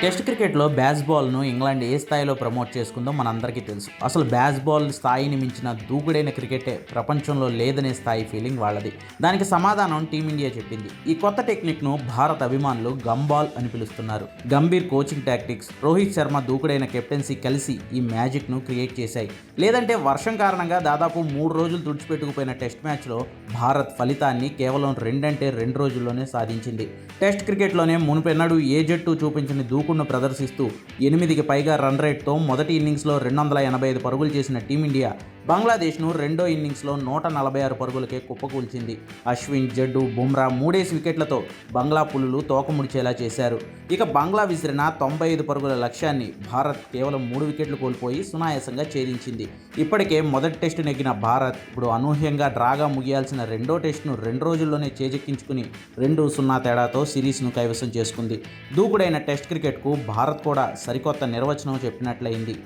Test క్రికెట్లో బ్యాస్బాల్ను England ఏ స్థాయిలో promote చేసుకుందో మనందరికీ తెలుసు. అసలు బ్యాస్బాల్ స్థాయిని మించిన దూకుడైన క్రికెటే ప్రపంచంలో లేదనే స్థాయి ఫీలింగ్ వాళ్ళది. దానికి సమాధానం టీమిండియా చెప్పింది. ఈ కొత్త టెక్నిక్ను భారత అభిమానులు గంబాల్ అని పిలుస్తున్నారు. గంభీర్ కోచింగ్ టాక్టిక్స్ రోహిత్ శర్మ దూకుడైన కెప్టెన్సీ కలిసి ఈ మ్యాజిక్ను క్రియేట్ చేశాయి. లేదంటే వర్షం కారణంగా దాదాపు మూడు రోజులు తుడిచిపెట్టుకుపోయిన టెస్ట్ మ్యాచ్లో భారత్ ఫలితాన్ని కేవలం రెండంటే రెండు రోజుల్లోనే సాధించింది. టెస్ట్ క్రికెట్లోనే మునుపెన్నడూ ఏ జట్టు చూపించిన దూకుడును ప్రదర్శిస్తూ ఎనిమిదికి పైగా రన్ రేట్తో మొదటి ఇన్నింగ్స్లో రెండు వందల ఎనభై ఐదు పరుగులు చేసిన టీమిండియా బంగ్లాదేశ్ను రెండో ఇన్నింగ్స్లో నూట నలభై ఆరు పరుగులకే కుప్పకూల్చింది. అశ్విన్ జడ్డు బుమ్రా మూడేసి వికెట్లతో బంగ్లా పులులు తోకముడిచేలా చేశారు. ఇక బంగ్లా విసిరిన తొంభై ఐదు పరుగుల లక్ష్యాన్ని భారత్ కేవలం మూడు వికెట్లు కోల్పోయి సునాయాసంగా ఛేదించింది. ఇప్పటికే మొదటి టెస్టు నెగ్గిన భారత్ ఇప్పుడు అనూహ్యంగా డ్రాగా ముగియాల్సిన రెండో టెస్టును రెండు రోజుల్లోనే చేజెక్కించుకుని రెండు సున్నా తేడాతో సిరీస్ను కైవసం చేసుకుంది. దూకుడైన టెస్ట్ క్రికెట్ క్రికెట్కు భారత్ కూడా సరికొత్త నిర్వచనం చెప్పినట్లయింది